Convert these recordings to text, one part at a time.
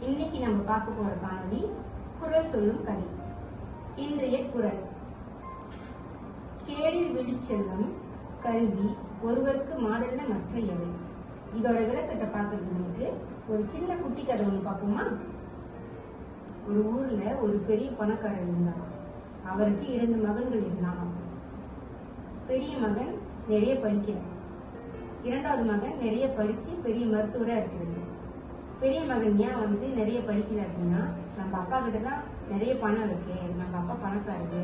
இன்னைக்கு நம்ம பார்க்க போற காணொலி குரல் சொல்லும் கதை. இன்றைய குரல். கேடில் விழிச்செல்வம் கல்வி ஒருவருக்கு மாடல்ல மற்ற எவை? இதோட விளக்கத்தை பார்க்கறதுக்கு முன்னாடி ஒரு சின்ன குட்டி கதை ஒன்று பார்ப்போமா? ஒரு ஊர்ல ஒரு பெரிய பணக்காரர் இருந்தார் அவருக்கு இரண்டு மகன்கள் இருந்தாங்க பெரிய மகன் நிறைய படிக்கிறார். இரண்டாவது மகன் நிறைய படிச்சு பெரிய மருத்துவரா இருக்கிறது பெரிய மகன் ஏன் வந்து நிறைய படிக்கல அப்படின்னா நம்ம அப்பா கிட்ட தான் நிறைய பணம் இருக்கு. நம்ம அப்பா பணக்காரரு.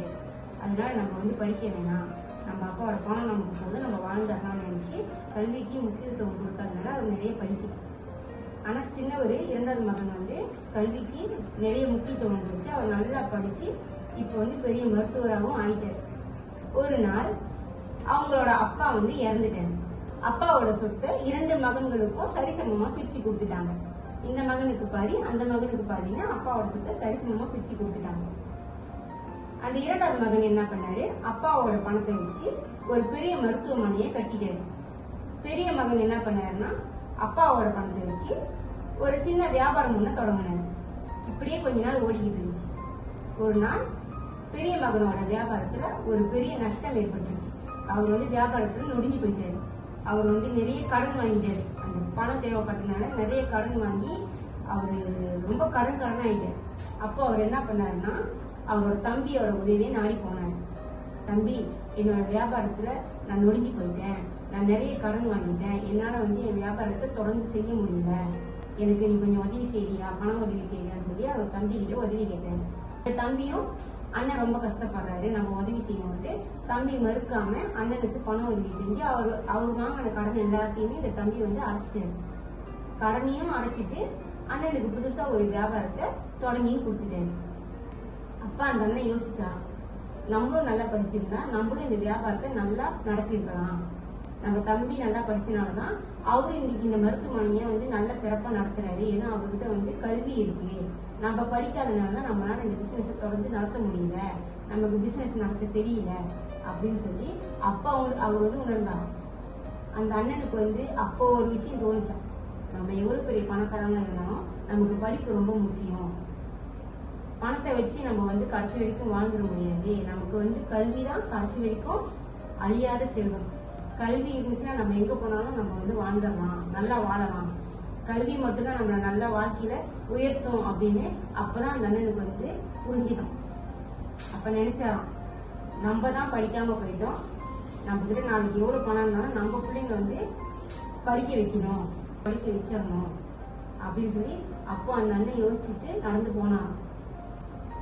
அதனால நம்ம வந்து படிக்க வேணாம். நம்ம அப்பாவோட பணம் நமக்கு போது நம்ம வாழ்ந்துடலாம்னு நினச்சி கல்விக்கு முக்கியத்துவம் கொடுக்கறதுனால அவர் நிறைய படிக்கிறார் ஆனால் சின்னவர் இரண்டாவது மகன் வந்து கல்விக்கு நிறைய முக்கியத்துவம் கொடுத்து அவர் நல்லா படித்து இப்போ வந்து பெரிய மருத்துவராகவும் ஆயிட்டார். ஒரு நாள் அவங்களோட அப்பா வந்து இறந்துட்டாரு. அப்பாவோட சொத்தை இரண்டு மகன்களுக்கும் சரிசமமாக பிரித்து கொடுத்துட்டாங்க. இந்த மகனுக்கு பாதி அந்த மகனுக்கு பாதின்னு அப்பாவோட சொத்தை சரிசமமா பிரிச்சு கொடுத்துட்டாங்க. அந்த இரண்டாவது மகன் என்ன பண்ணாரு? அப்பாவோட பணத்தை வச்சு ஒரு பெரிய மருத்துவமனையை கட்டிட்டாரு. பெரிய மகன் என்ன பண்ணாருன்னா அப்பாவோட பணத்தை வச்சு ஒரு சின்ன வியாபாரம் ஒண்ணு தொடங்கினாரு. இப்படியே கொஞ்ச நாள் ஓடிக்கிட்டு இருந்துச்சு. ஒரு நாள் பெரிய மகனோட வியாபாரத்துல ஒரு பெரிய நஷ்டம் ஏற்பட்டுருச்சு. அவர் வந்து வியாபாரத்துல நொடிஞ்சு போயிட்டாரு. அவர் வந்து நிறைய கடன் வாங்கிட்டார். அந்த பணம் தேவைப்பட்டனால நிறைய கடன் வாங்கி அவர் ரொம்ப கடன் கடன் ஆகிட்டார் அப்போ அவர் என்ன பண்ணாருன்னா அவரோட தம்பியோட உதவியை நாடி போனார். தம்பி என்னோட வியாபாரத்தில் நான் நொடுங்கி போயிட்டேன். நான் நிறைய கடன் வாங்கிட்டேன். என்னால் வந்து என் வியாபாரத்தை தொடர்ந்து செய்ய முடியல. எனக்கு நீ கொஞ்சம் உதவி செய்தியா பண உதவி செய்தியான்னு சொல்லி அவர் தம்பிக்கிட்ட உதவி கேட்டேன் தம்பியும் அண்ணன் ரொம்ப கஷ்டப்படுறாரு. நம்ம உதவி செய்யணும்ட்டு தம்பி மறுக்காம அண்ணனுக்கு பண உதவி செஞ்சு அவர் அவர் வாங்கின கடன் எல்லாத்தையுமே இந்த தம்பி வந்து அடைச்சிட்டாரு. கடனையும் அடைச்சிட்டு அண்ணனுக்கு புதுசா ஒரு வியாபாரத்தை தொடங்கியும் கொடுத்துட்டாரு. அப்பா அந்த அண்ணன் யோசிச்சான் நம்மளும் நல்லா படிச்சிருந்தா நம்மளும் இந்த வியாபாரத்தை நல்லா நடத்திருக்கலாம் நம்ம தம்பி நல்லா படிச்சனாலதான் அவரு இன்னைக்கு இந்த மருத்துவமனையை வந்து நல்ல சிறப்பா நடத்துறாரு. ஏன்னா அவர்கிட்ட வந்து கல்வி இருக்கு. நம்ம படிக்காதனால தான் நம்மளால இந்த பிசினஸ் தொடர்ந்து நடத்த முடியல. நமக்கு பிசினஸ் நடத்த தெரியல. அப்படின்னு சொல்லி அப்பா அவர் அவர் வந்து உணர்ந்தார் அந்த அண்ணனுக்கு வந்து அப்போ ஒரு விஷயம் தோணுச்சான் நம்ம எவ்வளவு பெரிய பணக்காரங்க இருந்தாலும் நமக்கு படிப்பு ரொம்ப முக்கியம். பணத்தை வச்சு நம்ம வந்து கடைசி வரைக்கும் வாழ்ந்துட முடியாது. நமக்கு வந்து கல்வி தான் கடைசி வரைக்கும் அழியாத செல்வம். கல்வி இருந்துச்சுன்னா நம்ம எங்க போனாலும் நம்ம வந்து வாழ்ந்துடலாம். நல்லா வாழலாம். கல்வி மட்டும்தான் நம்மளை நல்ல வாழ்க்கையில உயர்த்தும் அப்படின்னு அப்பதான் அந்த அண்ணனுக்கு வந்து புரிஞ்சுதான் அப்ப நினைச்சாராம் நம்ம தான் படிக்காம போயிட்டோம். நம்ம கிட்ட நாளைக்கு எவ்வளவு பணம் இருந்தாலும் நம்ம பிள்ளைங்க வந்து படிக்க வைக்கணும். படிக்க வச்சிடணும் அப்படின்னு சொல்லி அப்போ அந்த அண்ணன் யோசிச்சுட்டு நடந்து போனான்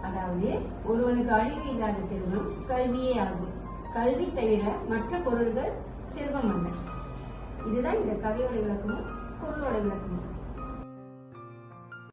அதாவது ஒருவனுக்கு அழிவு இல்லாத செல்வம் கல்வியே ஆகும். கல்வி தவிர மற்ற பொருள்கள் செல்வ அல்ல இதுதான் இந்த கதையோட விளக்கமும் பொருளோட விளக்கமும்.